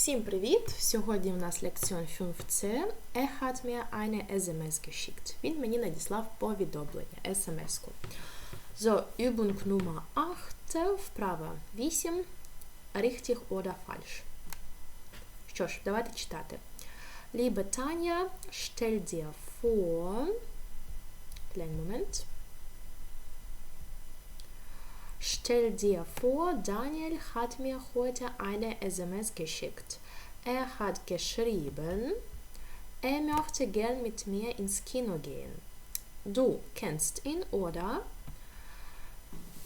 Всім привіт! Сьогодні в нас лекціон 15. Er hat mir eine SMS geschickt. Він мені надіслав повідомлення, смс-ку. So, Übung Nummer 8, вправа 8. Richtig oder falsch. Що ж, давайте читати. Liebe Tanja, stell dir vor. Kleinen Moment. Stell dir vor, Daniel hat mir heute eine SMS geschickt. Er hat geschrieben, er möchte gern mit mir ins Kino gehen. Du kennst ihn, oder?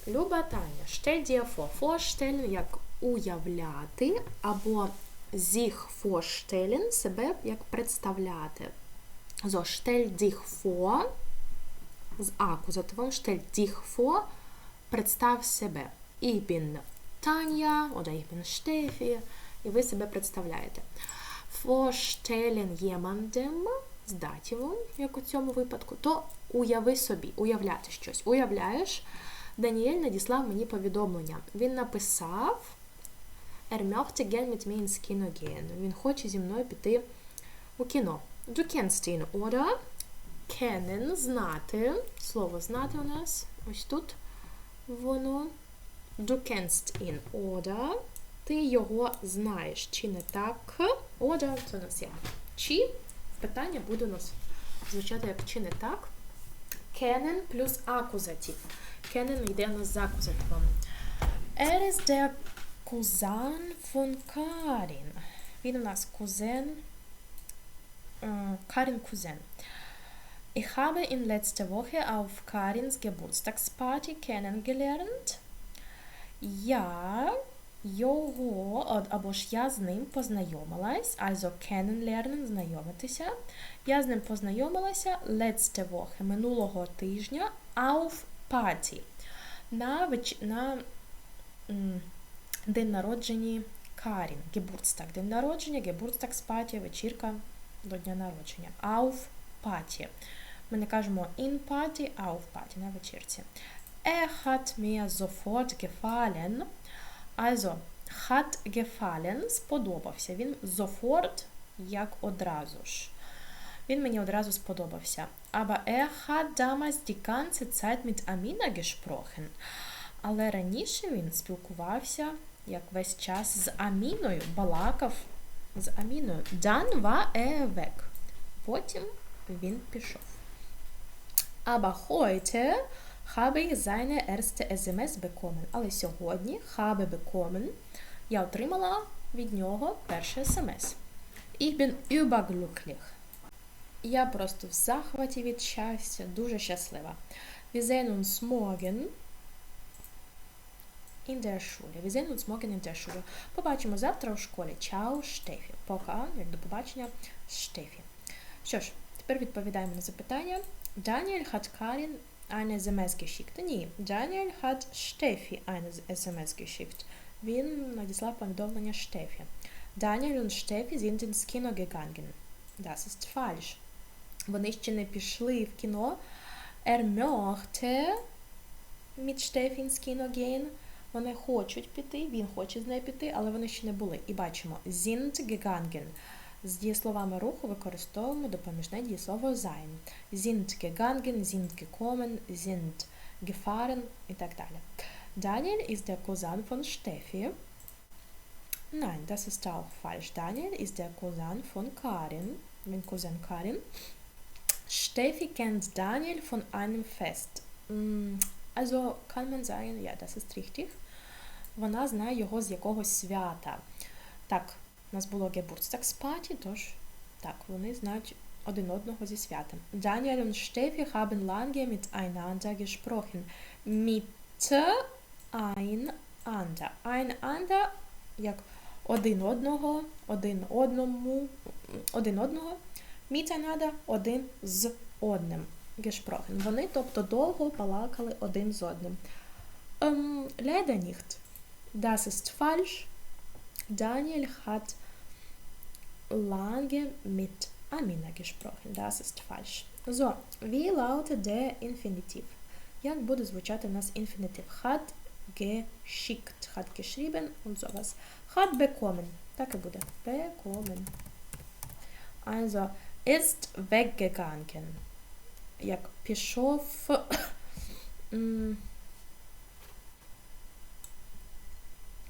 Люба Таня, stell dir vor. Vorstellen, як уявляти, або sich vorstellen, себе як представляти. So, stell dich vor, з акузативом, stell dich vor, представ себе. Ich bin Таня, oder ich bin Steffi, і ви себе представляєте. Vorstellen jemandem з датівом, як у цьому випадку, то уяви собі, уявляти щось. Уявляєш, Даніель надіслав мені повідомлення. Він написав Er möchte gern mit mir ins Kino gehen. Він хоче зі мною піти у кіно. Du kennst ihn, oder? Kennen, знати. Слово знати у нас ось тут воно. Du kennst ihn, oder? Ти його знаєш, чи не так? Oder це у нас як чи. Питання буде у нас звучати як чи не так. Kennen плюс акузатив. Kennen йде у нас з акузативом. Er ist der Cousin von Karin. Він у нас кузен. Karin Cousin. Ich habe ihn letzte Woche auf Karins Geburtstagsparty kennengelernt. Я його, або ж я з ним познайомилась, also kennenlernen, знайомитися. Я з ним познайомилася letzte Woche, минулого тижня, auf Party. На, веч... на м, день народження Карін. Geburtstag. День народження, Geburtstagsparty, вечірка до дня народження. Auf Party. Ми не кажемо in party, auf party, на вечірці. Er hat mir sofort gefallen. Also, hat gefallen, сподобався. Він sofort, як одразу ж. Він мені одразу сподобався. Aber er hat damals die ganze Zeit mit Amina gesprochen. Але раніше він спілкувався, як весь час з Аміною, балакав з Аміною. Dann war er weg. Потім він пішов. Aber heute habe ich seine erste SMS bekommen. Але сьогодні habe bekommen я отримала від нього перший смс. Ich bin überglücklich. Я просто в захваті від щастя, дуже щаслива. Wir sehen uns morgen in der Schule. Wir sehen uns morgen in der Schule. Побачимо завтра у школі. Чао, Штефі. Пока, як до побачення, Штефі. Що ж, тепер відповідаємо на запитання. Daniel hat Karin eine SMS geschickt. Ні, Daniel hat Steffi eine SMS geschickt. Він надіслав повідомлення Штефі. Daniel und Steffi sind ins Kino gegangen. Das ist falsch. Вони ще не пішли в кіно. Er möchte mit Steffi ins Kino gehen. Вони хочуть піти, він хоче з нею піти, але вони ще не були. І бачимо sind gegangen. З дієсловами руху використовуємо допоміжне дієслово sein. Sind gegangen, sind gekommen, sind gefahren і так далі. Daniel ist der Cousin von Steffi. Nein, das ist auch falsch. Daniel ist der Cousin von Karin. Mein Cousin Karin. Steffi kennt Daniel von einem Fest. Also kann man sagen, ja, das ist richtig. Вона знає його з якогось свята. Так, у нас було Geburtstagsparty, тож так, вони знають один одного зі святом. Daniel und Steffi haben lange miteinander gesprochen. Miteinander. Einander, як один одного, один одного. Miteinander – один з одним. Gesprochen. Вони, тобто, довго балакали один з одним. Um, leider nicht. Das ist falsch. Daniel hat lange mit Amina gesprochen. Das ist falsch. So, wie lautet der Infinitiv? Як буде звучати у нас інфінітив? Hat geschickt, hat geschrieben und sowas. Hat bekommen. Так і буде. Bekommen. Also, ist weggegangen. Як пішов. м,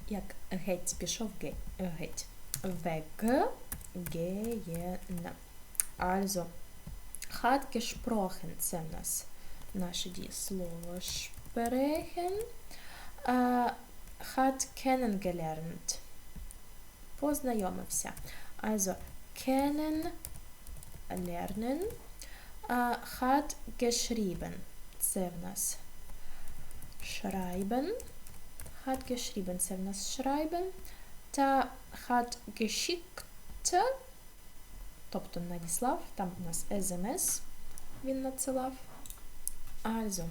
Як геть пішов ге- геть. Weggehen. Also, hat gesprochen. Це в нас наше дієслово sprechen. Äh, hat kennengelernt. Познайомився. Also, kennen, lernen. Äh, hat geschrieben. Це в нас schreiben. Hat geschrieben. Це в нас schreiben. Та hat geschickt. Тобто надіслав. Там у нас SMS він надсилав. Also,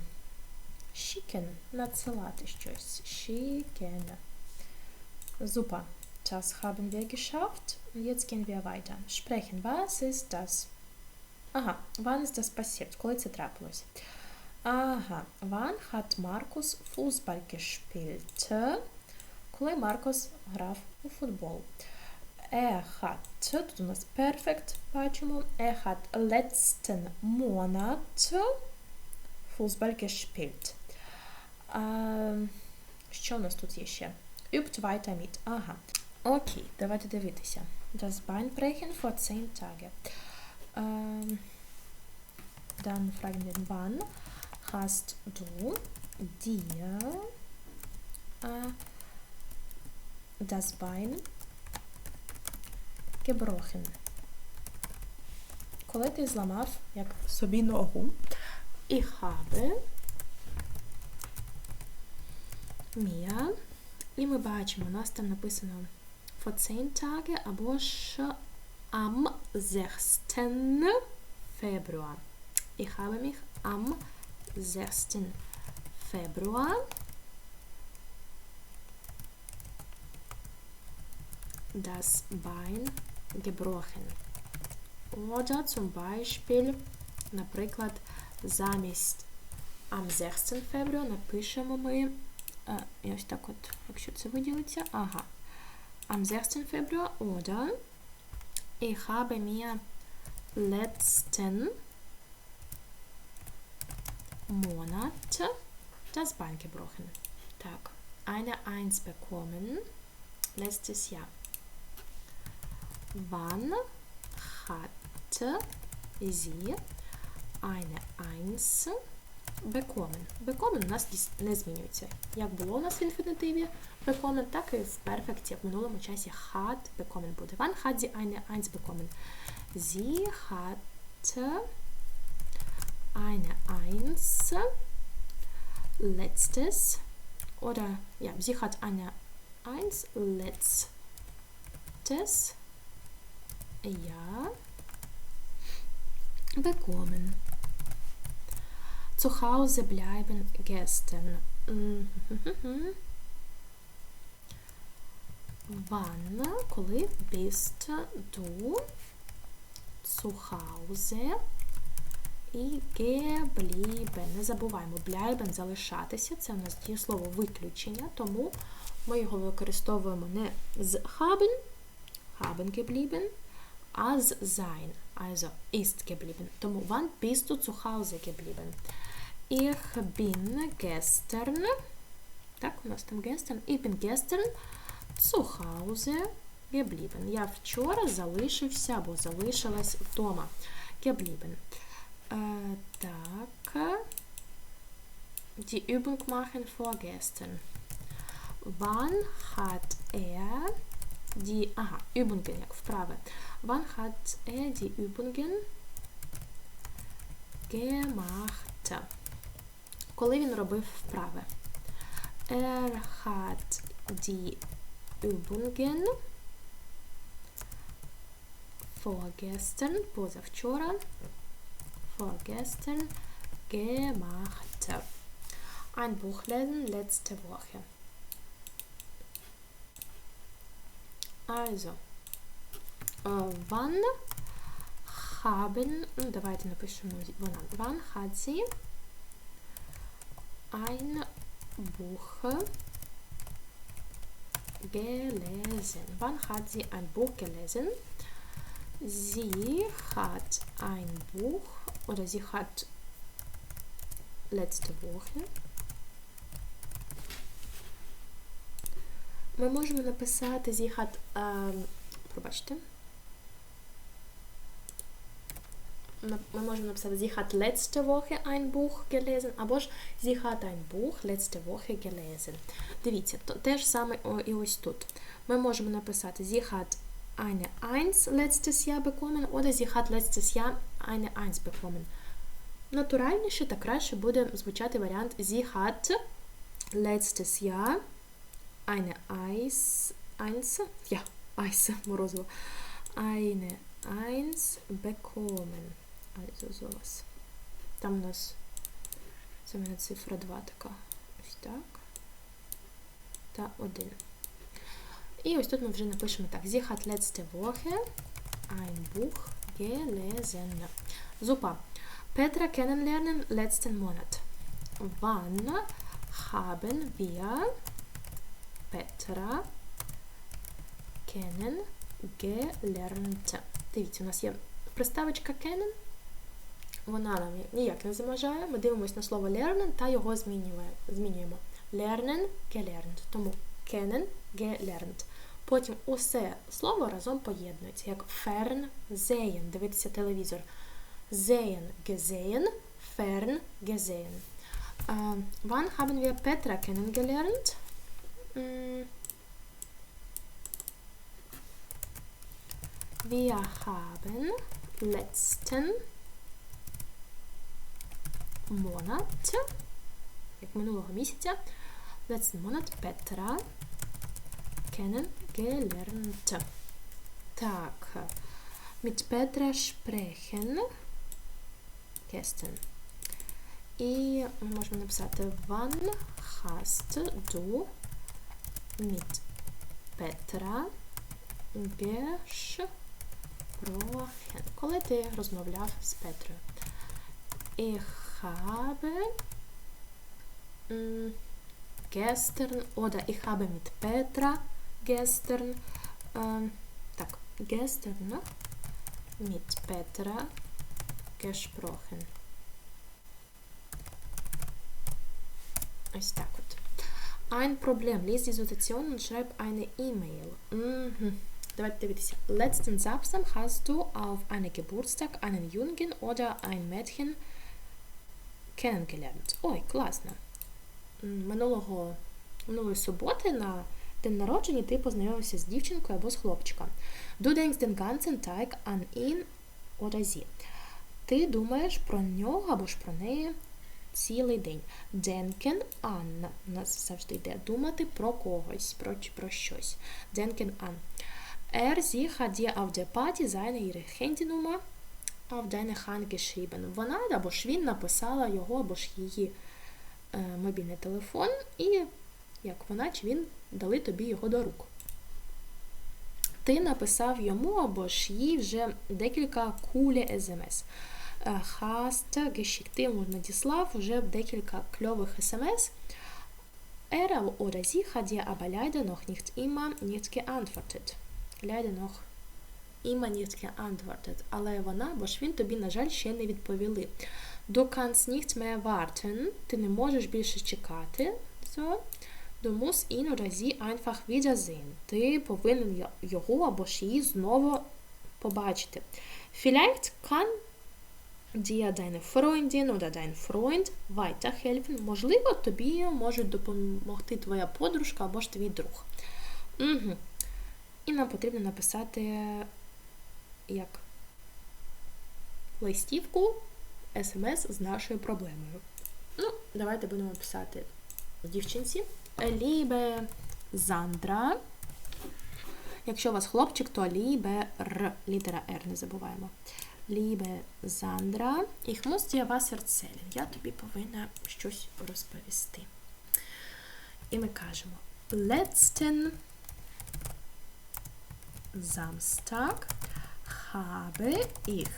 schicken. Надсилати щось. Schicken. Super. Das haben wir geschafft. Und jetzt gehen wir weiter. Sprechen. Was ist das? Ага, wann ist das passiert? Коли це трапилось? Ага, wann hat Markus Fußball gespielt? Коли Маркус грав у футбол. Er hat, тут у нас perfect, бачимо. Er hat letzten Monat Fußball gespielt. А, що у нас тут є ще? Übt weiter mit. Ага. Окей, давайте дивитися. Das Beinbrechen vor 10 Tage. Ähm, dann fragen wir, wann hast du dir äh, das Bein gebrochen? Коли ти зламав як собі ногу, ich habe mir, і ми бачимо, у нас там написано vor 10 Tage або ж am 6. Februar. Ich habe mich am 6. Februar das Bein gebrochen. Oder zum Beispiel, наприклад, замість am 6 Februar напишемо ми, е, і ось так от, якщо це виділиться, ага, am 6. Februar oder ich habe mir letzten Monat das Bein gebrochen. Так, eine 1 bekommen letztes Jahr. Wann hatte sie eine 1 bekommen? Bekommen у нас не змінюється. Як було у нас в інфінітиві bekommen, так і в перфекті в минулому часі hat bekommen буде. Wann hat sie eine 1 bekommen? Sie hatte eine 1 letztes oder ja, sie hat eine 1 letztes Jahr bekommen. Zu Hause bleiben gestern. Mhm. Wann, коли bist du zu Hause і geblieben. Не забуваємо, bleiben залишатися. Це у нас дієслово виключення, тому ми його використовуємо не з haben, haben geblieben, з sein. Also ist geblieben. Тому wann bist du zu Hause geblieben? Ich bin gestern, так, у нас там gestern, ich bin gestern zu Hause geblieben. Я вчора залишився або залишилась вдома. Geblieben. Äh, так. Die Übung machen vorgestern. Wann hat er die, ага, Übungen, як вправи. Wann hat er die Übungen gemacht? Коли він робив вправи? Er hat die Übungen vorgestern, позавчора, vorgestern gemacht. Ein Buch lesen letzte Woche. Also, äh, wann haben, ну, давайте напишемо вона, wann hat sie ein Buch gelesen? Wann hat sie ein Buch gelesen? Sie hat ein Buch oder sie hat letzte Woche. Ми можемо написати sie hat, ähm, пробачте. Ми можемо написати sie hat letzte Woche ein Buch gelesen, або ж sie hat ein Buch letzte Woche gelesen. Дивіться, то те ж саме і ось тут. Ми можемо написати sie hat eine 1 letztes Jahr bekommen, oder sie hat letztes Jahr eine 1 bekommen. Натуральніше та краще буде звучати варіант Sie hat letztes Jahr eine Eis, Eins, ja, Eis, морозиво, eine Eins bekommen. Also sowas. Там у нас це в мене цифра 2 така. Ось так. Та 1. І ось тут ми вже напишемо так. Sie hat letzte Woche ein Buch gelesen. Super. Petra kennenlernen letzten Monat. Wann haben wir Petra kennengelernt? Дивіться, у нас є приставочка kennen. Вона нам ніяк не заважає. Ми дивимося на слово lernen та його змінюємо. Lernen, gelernt. Тому kennen, gelernt. Потім усе слово разом поєднується, як fern, sehen, дивитися телевізор sehen gesehen, fern gesehen. Wann haben wir Petra kennengelernt? Wir haben letzten Monat, як минулого місяця, letzten Monat Petra kennengelernt. Так, mit Petra sprechen gestern. І ми можемо написати Wann hast du mit Petra gesprochen? Коли ти розмовляв з Петрою? Ich habe gestern oder ich habe mit Petra gestern äh, так, gestern mit Petra gesprochen. Ось так от. Ein Problem. Lies die Situation und schreib eine E-Mail. Mhm. Давайте дивитися. Letzten Samstag hast du auf einem Geburtstag einen Jungen oder ein Mädchen kennengelernt. Ой, класно. Минулого, минулої суботи на день народження ти познайомився з дівчинкою або з хлопчиком. Du denkst den ganzen Tag an ihn oder sie. Ти думаєш про нього або ж про неї цілий день. Denken an. У нас завжди йде думати про когось, про, про щось. Denken an. Er, sie hat dir auf der Party seine ihre Handynummer auf deine Hand geschrieben. Вона або ж він написала його або ж її е, мобільний телефон, і як вона чи він дали тобі його до рук. Ти написав йому або ж їй вже декілька кулі смс. Hast geschickt. Ти йому надіслав вже декілька кльових смс. Er oder sie hat dir aber leider noch nicht immer. Immer nicht geantwortet. Але вона, бо ж він тобі, на жаль, ще не відповіли. Du kannst nicht. Ти не можеш більше чекати. So. Du musst ihn einfach wiedersehen. Ти повинен його або ж її знову побачити. Vielleicht kann dir deine Freundin oder dein Freund weiterhelfen. Можливо, тобі може допомогти твоя подружка або ж твій друг. Угу. І нам потрібно написати як листівку смс з нашою проблемою. Ну, давайте будемо писати дівчинці. Лібе Зандра. Якщо у вас хлопчик, то лібе Р. Літера Р не забуваємо. Лібе Зандра. Ich muss dir was. Я тобі повинна щось розповісти. І ми кажемо Letzten Samstag habe ich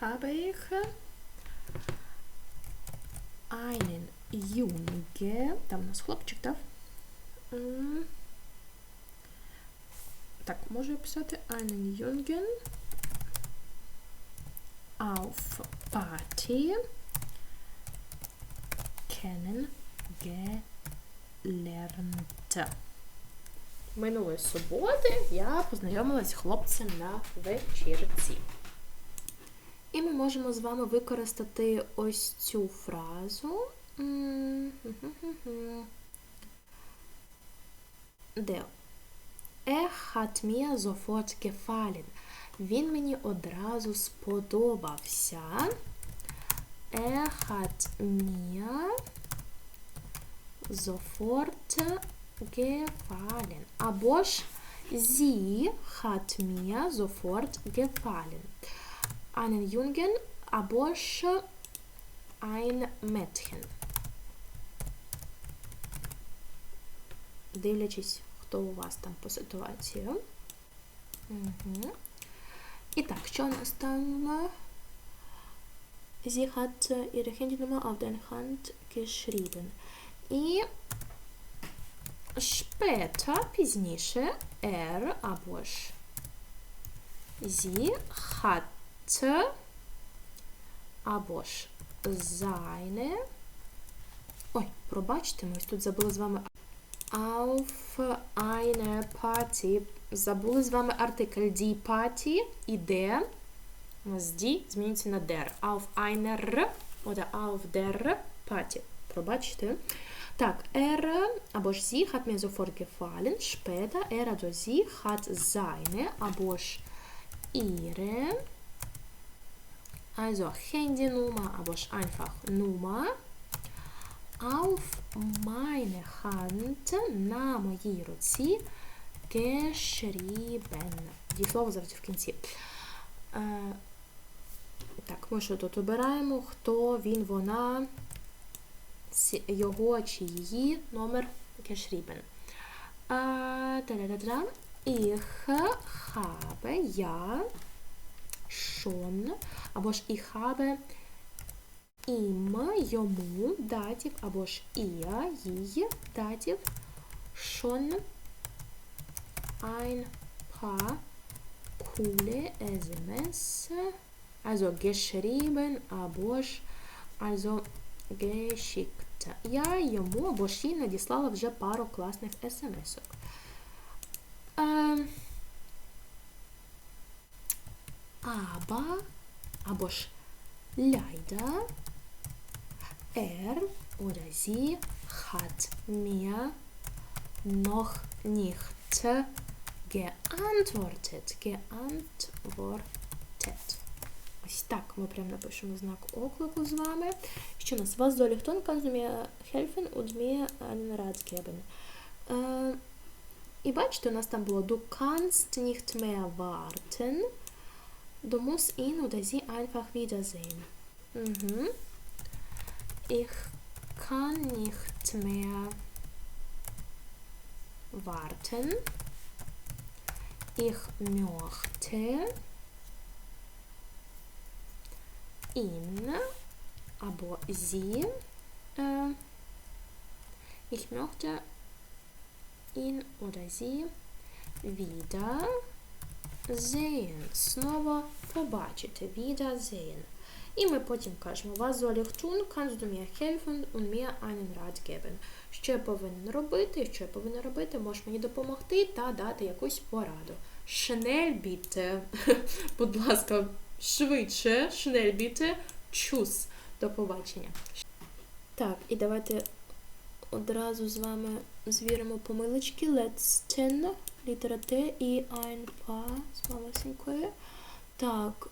habe ich einen Junge. Там у нас хлопчик, так? М. Так, можу я писати einen Jungen auf Party kennengelernt. Минулої суботи я познайомилась з хлопцем на вечірці. І ми можемо з вами використати ось цю фразу. Де? Er hat mir sofort gefallen. Він мені одразу сподобався. Er hat mir sofort gefallen. Або ж sie hat mir sofort gefallen. Einen Jungen або ж ein Mädchen. Дивлячись, хто у вас там по ситуації. Угу. І так, що у нас там? Sie hat ihre Handynummer auf den Hand geschrieben. І später, пізніше, er або ж sie hat або ж seine. Ой, пробачте, ми тут забули з вами auf eine Party. Забули з вами артикль die Party і де. Нас die змінюється на der. Auf einer oder auf der Party. Пробачте. Так, er або ж sie hat mir sofort gefallen. Später er або sie hat seine або ж ihre. Also Handynummer або ж einfach Nummer auf meine Hand на моїй руці geschrieben. Дієслово завжди в кінці. Е, так, ми що тут обираємо? Хто він, вона, його чи її номер. Е. Ich habe, я, schon, або ж ich habe Ihm, йому, датів, або ж ihr, їй, датів, schon ein paar coole SMS, also geschrieben, або ж also geschickt. Я йому або ж їй надіслала вже пару класних смс-ок. Ем, aber, або ж leider, er oder sie hat mir noch nicht geantwortet. Geantwortet. Ось так ми прямо напишемо знак оклику з вами. Що у нас? Helfen und mir einen Rat geben? Е, і бачите, у нас там було Du kannst nicht mehr warten. Du musst ihn oder sie einfach wiedersehen. Mhm. Ich kann nicht mehr warten. Ich möchte äh, ich möchte ihn oder sie wieder sehen. Снова побачити. Wieder sehen. І ми потім кажемо, mir helfen und mir einen Rat geben? Що я повинен робити? Що я повинна робити? Можеш мені допомогти та дати якусь пораду. Будь ласка, швидше. Bitte. Tschüss. До побачення. Так, і давайте одразу з вами звіримо помилочки. Letzten, літера Т і ein paar з малесенькою. Так,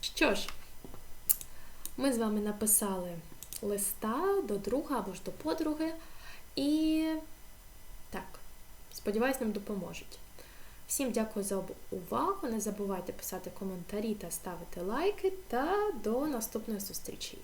що ж, ми з вами написали листа до друга або ж до подруги. І так, сподіваюсь, нам допоможуть. Всім дякую за увагу. Не забувайте писати коментарі та ставити лайки. Та до наступної зустрічі!